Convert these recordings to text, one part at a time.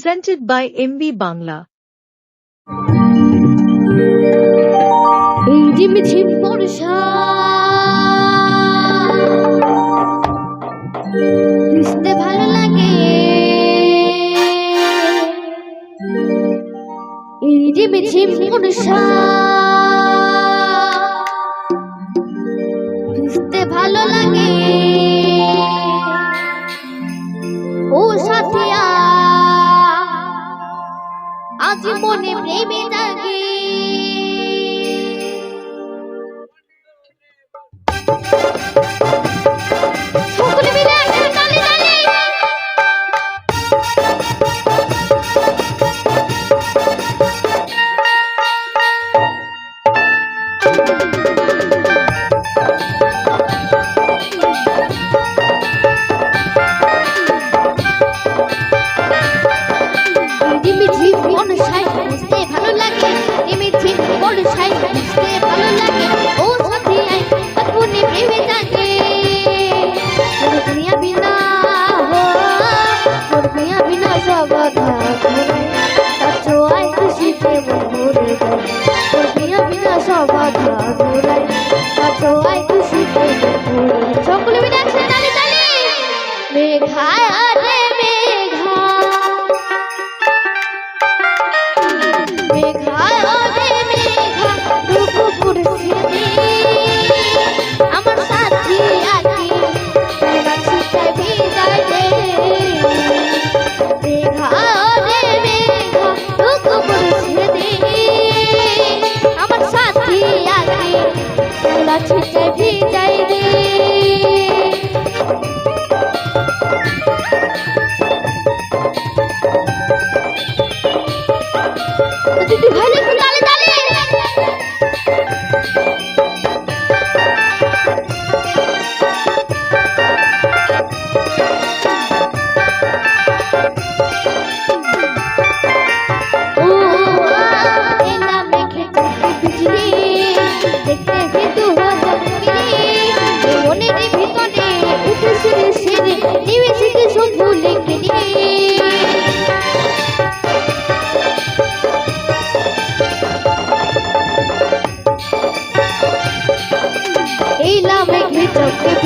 presented by MB Bangla. এই ঝিমঝিম বর্ষা ভিজতে ভালো লাগে। ঝিমঝিম বর্ষা ভিজতে ভালো লাগে। আজ মনে প্রেমে জাগে। মেঘা ছিটায় ভিজায় রে দিদি ভাই একটু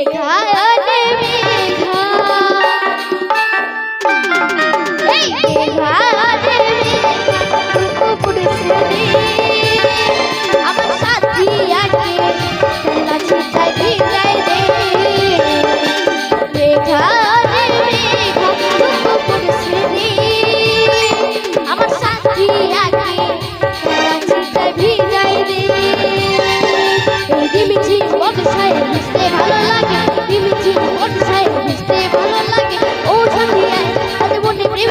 মেঘা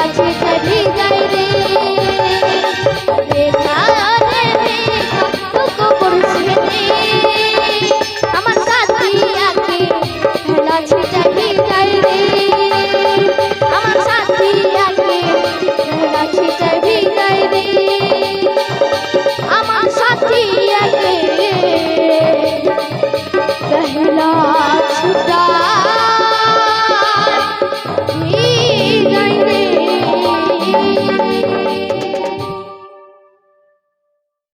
আমার সাথী